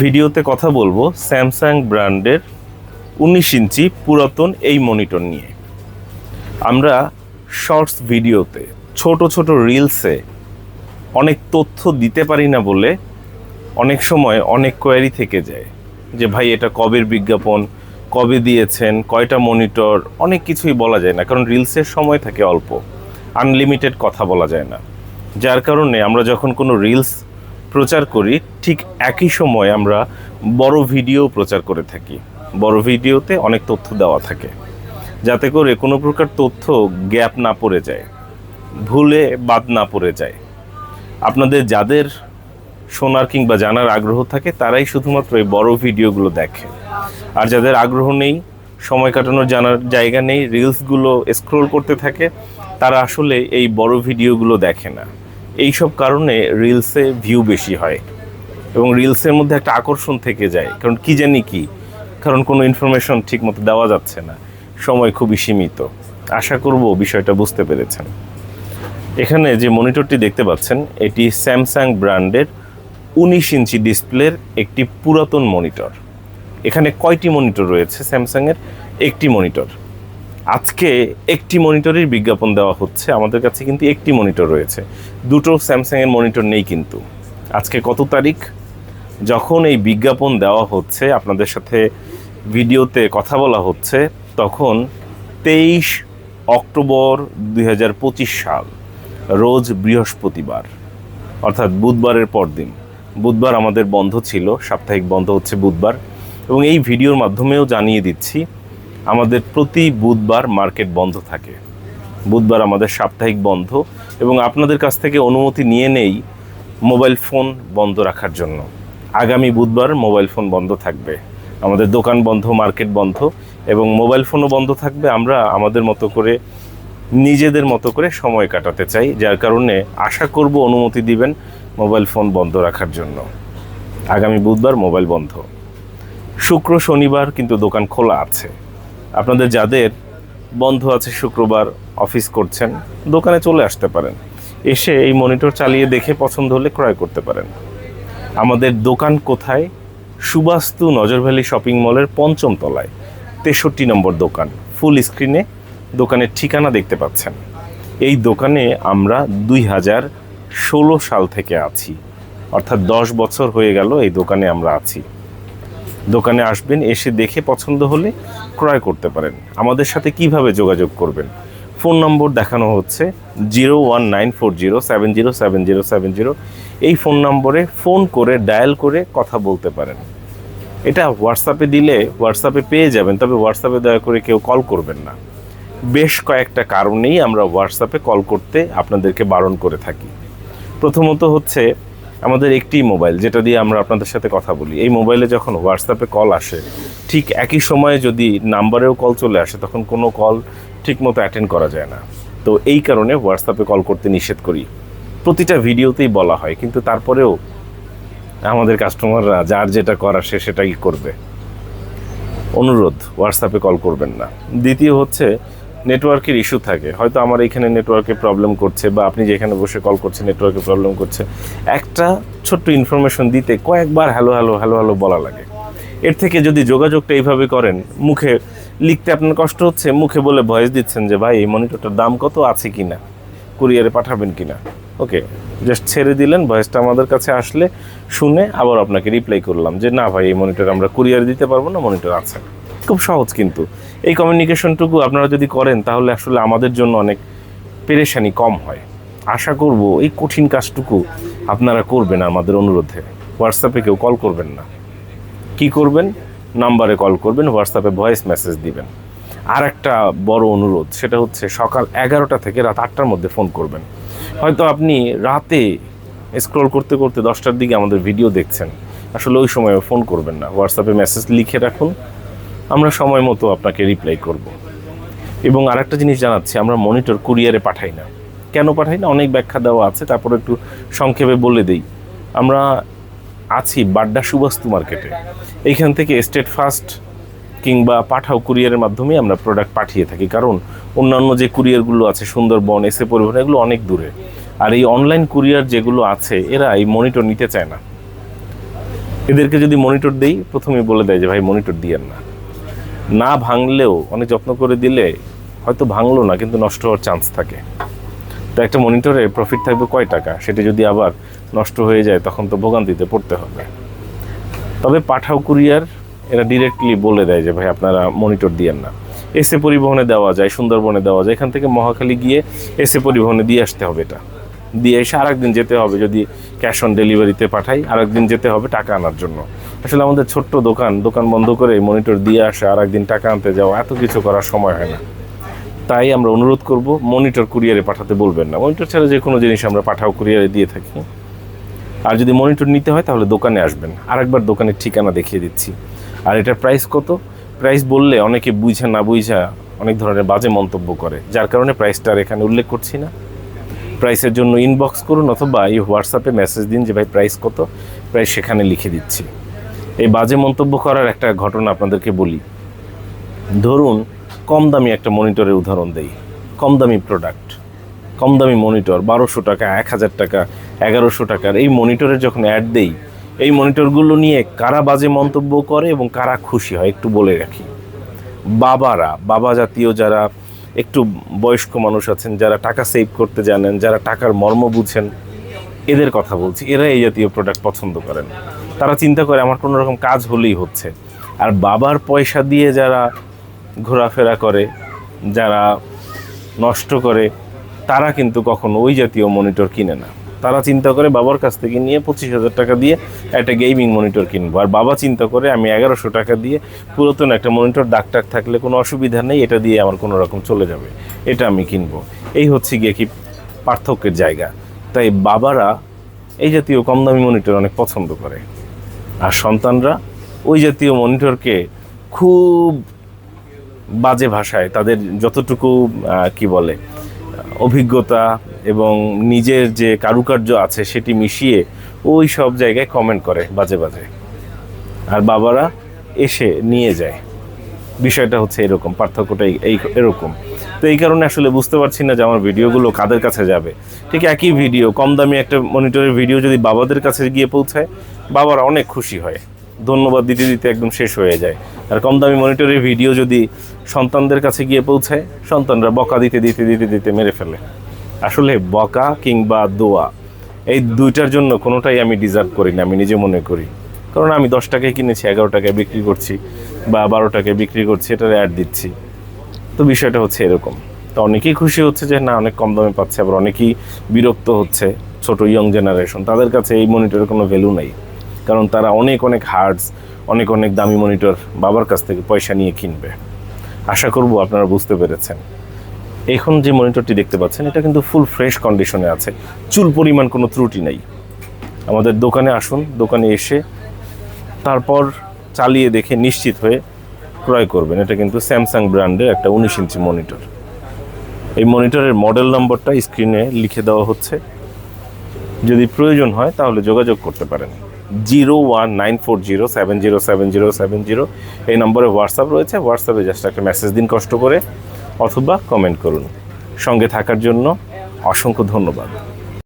ভিডিওতে কথা বলব স্যামসাং ব্র্যান্ডের উনিশ ইঞ্চি পুরাতন এই মনিটর নিয়ে। আমরা শর্টস ভিডিওতে, ছোট ছোট রিলসে অনেক তথ্য দিতে পারি না বলে অনেক সময় অনেক কোয়ারি থেকে যায় যে, ভাই, এটা কবের বিজ্ঞাপন? কবে দিয়েছেন? কয়টা মনিটর অনেক কিছুই বলা যায় না, কারণ রিলসের সময় থাকে অল্প। আনলিমিটেড কথা বলা যায় না। যার কারণে আমরা যখন কোনো রিলস প্রচার করি, ঠিক একই সময় আমরা বড় ভিডিও প্রচার করে থাকি। বড় ভিডিওতে অনেক তথ্য দেওয়া থাকে। যাতে করে কোনো প্রকার তথ্য গ্যাপ না পড়ে যায়, ভুলে বাদ না পড়ে যায়। আপনাদের যাদের শোনার কিংবা জানার আগ্রহ থাকে, তারাই শুধুমাত্র এই বড় ভিডিওগুলো দেখে। আর যাদের আগ্রহ নেই, সময় কাটানোর জানার জায়গা নেই রিলসগুলো স্ক্রোল করতে থাকে, তারা আসলে এই বড় ভিডিওগুলো দেখে না। এই সব কারণে রিলসে ভিউ বেশি হয় এবং রিলসের মধ্যে একটা আকর্ষণ থেকে যায়। কারণ কি জানি কি? কারণ কোনো ইনফরমেশন ঠিকমতো দেওয়া যাচ্ছে না। সময় খুবই সীমিত। আশা করব বিষয়টা বুঝতে পেরেছেন। এখানে যে মনিটরটি দেখতে পাচ্ছেন, এটি স্যামসাং ব্র্যান্ডের উনিশ ইঞ্চি ডিসপ্লের একটি পুরাতন মনিটর এখানে কয়টি মনিটর রয়েছে স্যামসাংয়ের একটি মনিটর আজকে একটি মনিটরের বিজ্ঞাপন দেওয়া হচ্ছে। আমাদের কাছে কিন্তু একটি মনিটর রয়েছে। দুটো স্যামসাংয়ের মনিটর নেই কিন্তু। আজকে কত তারিখ? যখন এই বিজ্ঞাপন দেওয়া হচ্ছে, আপনাদের সাথে ভিডিওতে কথা বলা হচ্ছে, তখন তেইশ অক্টোবর দু হাজার পঁচিশ সাল, রোজ বৃহস্পতিবার, অর্থাৎ বুধবারের পরদিন। বুধবার আমাদের বন্ধ ছিল, সাপ্তাহিক বন্ধ হচ্ছে বুধবার। এবং এই ভিডিওর মাধ্যমেও জানিয়ে দিচ্ছি আমাদের প্রতি বুধবার মার্কেট বন্ধ থাকে। বুধবার আমাদের সাপ্তাহিক বন্ধ এবং আপনাদের কাছ থেকে অনুমতি নিয়ে নেই মোবাইল ফোন বন্ধ রাখার জন্য। আগামী বুধবার মোবাইল ফোন বন্ধ থাকবে। আমাদের দোকান বন্ধ, মার্কেট বন্ধ এবং মোবাইল ফোনও বন্ধ থাকবে। আমরা আমাদের মতো করে, নিজেদের মতো করে সময় কাটাতে চাই। যার কারণে আশা করব অনুমতি দিবেন মোবাইল ফোন বন্ধ রাখার জন্য। আগামী বুধবার মোবাইল বন্ধ। শুক্র, শনিবার কিন্তু দোকান খোলা আছে। আপনাদের যাদের বন্ধ আছে শুক্রবার অফিস করছেন, দোকানে চলে আসতে পারেন। এসে এই মনিটর চালিয়ে দেখে পছন্দ হলে ক্রয় করতে পারেন। আমাদের দোকান কোথায়? সুবাস্তু নজর ভ্যালি শপিং মলের পঞ্চম তলায়। তেষট্টি নম্বর দোকান। ফুল স্ক্রিনে দোকানের ঠিকানা দেখতে পাচ্ছেন। এই দোকানে আমরা দুই হাজার ষোলো সাল থেকে আছি। অর্থাৎ দশ বছর হয়ে গেল এই দোকানে আমরা আছি। দোকানে আসবেন, এসে দেখে পছন্দ হলে ক্রয় করতে পারেন। আমাদের সাথে কীভাবে যোগাযোগ করবেন? ফোন নম্বর দেখানো হচ্ছে zero one nine four zero seven zero seven zero seven zero. এই ফোন নম্বরে ফোন করে, ডায়াল করে কথা বলতে পারেন। এটা হোয়াটসঅ্যাপে দিলে হোয়াটসঅ্যাপে পেয়ে যাবেন, তবে হোয়াটসঅ্যাপে দয়া করে কেউ কল করবেন না। বেশ কয়েকটা কারণেই আমরা হোয়াটসঅ্যাপে কল করতে আপনাদেরকে বারণ করে থাকি। প্রথমত হচ্ছে আমাদের একটি মোবাইল, যেটা দিয়ে আমরা আপনাদের সাথে কথা বলি। এই মোবাইলে যখন হোয়াটসঅ্যাপে কল আসে, ঠিক একই সময়ে যদি নাম্বারেও কল চলে আসে, তখন কোনো কল ঠিকমতো অ্যাটেন্ড করা যায় না। তো এই কারণে হোয়াটসঅ্যাপে কল করতে নিষেধ করি। প্রতিটা ভিডিওতেই বলা হয়, কিন্তু তারপরেও আমাদের কাস্টমাররা যার যেটা করার সে সেটাই করবে। অনুরোধ হোয়াটসঅ্যাপে কল করবেন না। দ্বিতীয় হচ্ছে নেটওয়ার্কের ইস্যু থাকে। হয়তো আমার এখানে নেটওয়ার্কে প্রবলেম করছে বা আপনি যেখানে বসে কল করছেন নেটওয়ার্কে প্রবলেম করছে। একটা ছোট্ট ইনফরমেশন দিতে কয়েকবার হ্যালো হ্যালো হ্যালো হ্যালো বলা লাগে। এর থেকে যদি যোগাযোগটা এইভাবে করেন, মুখে লিখতে আপনার কষ্ট হচ্ছে, মুখে বলে ভয়েস দিচ্ছেন যে, ভাই, এই মনিটরটার দাম কত আছে কি না কুরিয়ারে পাঠাবেন কি না ওকে জাস্ট ছেড়ে দিলেন ভয়েসটা আমাদের কাছে আসলে শুনে আবার আপনাকে রিপ্লাই করলাম যে, না ভাই, এই মনিটর আমরা কুরিয়ারে দিতে পারব না মনিটর আছে। খুব সহজ কিন্তু। এই কমিউনিকেশনটুকু আপনারা যদি করেন, তাহলে আসলে আমাদের জন্য অনেক পেরেশানি কম হয়। আশা করব এই কঠিন কাজটুকু আপনারা করবেন আমাদের অনুরোধে। হোয়াটসঅ্যাপে কেউ কল করবেন না। কি করবেন? নাম্বারে কল করবেন, হোয়াটসঅ্যাপে ভয়েস মেসেজ দিবেন। আর একটা বড় অনুরোধ, সেটা হচ্ছে সকাল এগারোটা থেকে রাত আটটার মধ্যে ফোন করবেন। হয়তো আপনি রাতে স্ক্রল করতে করতে দশটার দিকে আমাদের ভিডিও দেখছেন। আসলে ওই সময় ফোন করবেন না। হোয়াটসঅ্যাপে মেসেজ লিখে রাখুন আমরা সময় মতো আপনাকে রিপ্লাই করব। এবং আরেকটা জিনিস জানাচ্ছি, আমরা মনিটর কুরিয়ারে পাঠাই না। কেন পাঠাই না? অনেক ব্যাখ্যা দেওয়া আছে, তারপর একটু সংক্ষেপে বলে দিই। আমরা আছি বাড্ডা সুবাস্তু মার্কেটে এইখান থেকে স্টেট ফাস্ট কিংবা পাঠাও কুরিয়ারের মাধ্যমে আমরা প্রোডাক্ট পাঠিয়ে থাকি। কারণ অন্যান্য যে কুরিয়ারগুলো আছে, সুন্দরবন এসে পরিবহন, এগুলো অনেক দূরে। আর এই অনলাইন কুরিয়ার যেগুলো আছে, এরা এই মনিটর নিতে চায় না। এদেরকে যদি মনিটর দেই প্রথমে বলে দেয় যে, ভাই মনিটর দিয়েন না। না ভাঙলেও, অনেক যত্ন করে দিলে হয়তো ভাঙলো না, কিন্তু নষ্ট হওয়ার চান্স থাকে। তো একটা মনিটরে প্রফিট থাকবে কয় টাকা? সেটা যদি আবার নষ্ট হয়ে যায়, তখন তো ভোগান্তিতে পড়তে হবে। তবে পাঠাও কুরিয়ার এরা ডিরেক্টলি বলে দেয় যে, ভাই, আপনারা মনিটর দিয়েন না। এসে পরিবহনে দেওয়া যায়, সুন্দরবনে দেওয়া যায়। এখান থেকে মহাখালী গিয়ে এসে পরিবহনে দিয়ে আসতে হবে এটা। দিয়ে এসে আরেকদিন যেতে হবে, যদি ক্যাশ অন ডেলিভারিতে পাঠাই, আরেকদিন যেতে হবে টাকা আনার জন্য। আসলে আমাদের ছোট্ট দোকান দোকান বন্ধ করে মনিটর দিয়ে আসা, আরেকদিন টাকা আনতে যাওয়া, এত কিছু করার সময় হয় না। তাই আমরা অনুরোধ করব মনিটর কুরিয়ারে পাঠাতে বলবেন না। মনিটর ছাড়া যে কোনো জিনিস আমরা পাঠাও কুরিয়ারে দিয়ে থাকি। আর যদি মনিটর নিতে হয়, তাহলে দোকানে আসবেন। আরেকবার দোকানের ঠিকানা দেখিয়ে দিচ্ছি। আর এটার প্রাইস কত? প্রাইস বললে অনেকে বুঝে না বুঝা অনেক ধরনের বাজে মন্তব্য করে। যার কারণে প্রাইসটা আর এখানে উল্লেখ করছি না। প্রাইসের জন্য ইনবক্স করুন অথবা এই হোয়াটসঅ্যাপে মেসেজ দিন যে, ভাই প্রাইস কত? প্রাইস সেখানে লিখে দিচ্ছি। এই বাজে মন্তব্য করার একটা ঘটনা আপনাদেরকে বলি। ধরুন কম দামি একটা মনিটরের উদাহরণ দেই। কম দামি প্রোডাক্ট কম দামি মনিটর বারোশো টাকা এক হাজার টাকা, এগারোশো টাকার। এই মনিটরের যখন অ্যাড দেই, এই মনিটরগুলো নিয়ে কারা বাজে মন্তব্য করে এবং কারা খুশি হয় একটু বলে রাখি। বাবারা, বাবা জাতীয় যারা একটু বয়স্ক মানুষ আছেন, যারা টাকা সেভ করতে জানেন, যারা টাকার মর্ম বুঝেন, এদের কথা বলছি। এরা এই জাতীয় প্রোডাক্ট পছন্দ করেন। তারা চিন্তা করে আমার কোনো রকম কাজ হলেই হচ্ছে। আর বাবার পয়সা দিয়ে যারা ঘোরাফেরা করে, যারা নষ্ট করে, তারা কিন্তু কখনো ওই জাতীয় মনিটর কিনে না। তারা চিন্তা করে বাবার কাছ থেকে নিয়ে পঁচিশ হাজার টাকা দিয়ে একটা গেমিং মনিটর কিনবো। আর বাবা চিন্তা করে আমি এগারোশো টাকা দিয়ে পুরাতন একটা মনিটর টাক থাকলে কোনো অসুবিধা নেই, এটা দিয়ে আমার কোনো রকম চলে যাবে, এটা আমি কিনবো। এই হচ্ছে গিয়ে কি পার্থক্যের জায়গা। তাই বাবারা এই জাতীয় কম দামি মনিটর অনেক পছন্দ করে। আর সন্তানরা ওই জাতীয় মনিটরকে খুব বাজে ভাষায় তাদের যতটুকু কি বলে, অভিজ্ঞতা এবং নিজের যে কারুকার্য আছে সেটি মিশিয়ে ওই সব জায়গায় কমেন্ট করে বাজে বাজে। আর বাবারা এসে নিয়ে যায়। বিষয়টা হচ্ছে এরকম পার্থক্যটা এই, এরকম। তো এই কারণে আসলে বুঝতে পারছি না যে আমার ভিডিওগুলো কাদের কাছে যাবে। ঠিক একই ভিডিও কম দামি একটা মনিটরের ভিডিও যদি বাবাদের কাছে গিয়ে পৌঁছায় বাবারা অনেক খুশি হয়। ধন্যবাদ দিতে দিতে একদম শেষ হয়ে যায়। আর কম দামি মনিটরের ভিডিও যদি সন্তানদের কাছে গিয়ে পৌঁছায়, সন্তানরা বকা দিতে দিতে দিতে দিতে মেরে ফেলে। আসলে বকা কিংবা দোয়া, এই দুইটার জন্য কোনোটাই আমি ডিজার্ভ করি না, আমি নিজে মনে করি। কারণ আমি দশ টাকায় কিনেছি, এগারো টাকায় বিক্রি করছি বা বারো টাকায় বিক্রি করছি, এটার অ্যাড দিচ্ছি। তো বিষয়টা হচ্ছে এরকম। তো অনেকেই খুশি হচ্ছে যে, না, অনেক কম দামে পাচ্ছে, আবার অনেকেই বিরক্ত হচ্ছে, ছোট ইয়ং জেনারেশন তাদের কাছে এই মনিটরের কোনো ভ্যালু নেই। কারণ তারা অনেক অনেক হার্ডস, অনেক অনেক দামি মনিটর বাবার কাছ থেকে পয়সা নিয়ে কিনবে। আশা করব আপনারা বুঝতে পেরেছেন। এখন যে মনিটরটি দেখতে পাচ্ছেন, এটা কিন্তু ফুল ফ্রেশ কন্ডিশনে আছে। চুল পরিমাণ কোনো ত্রুটি নেই। আমাদের দোকানে আসুন, দোকানে এসে তারপর চালিয়ে দেখে নিশ্চিত হয়ে ক্রয় করবেন। এটা কিন্তু স্যামসাং ব্র্যান্ডের একটা উনিশ ইঞ্চি মনিটর। এই মনিটরের মডেল নম্বরটা স্ক্রিনে লিখে দেওয়া হচ্ছে। যদি প্রয়োজন হয় তাহলে যোগাযোগ করতে পারেন। Zero one nine four zero seven zero seven zero seven zero এই নম্বরে হোয়াটসঅ্যাপ রয়েছে। হোয়াটসঅ্যাপে জাস্ট একটা মেসেজ দিন, কষ্ট করে, অথবা কমেন্ট করুন। সঙ্গে থাকার জন্য অসংখ্য ধন্যবাদ।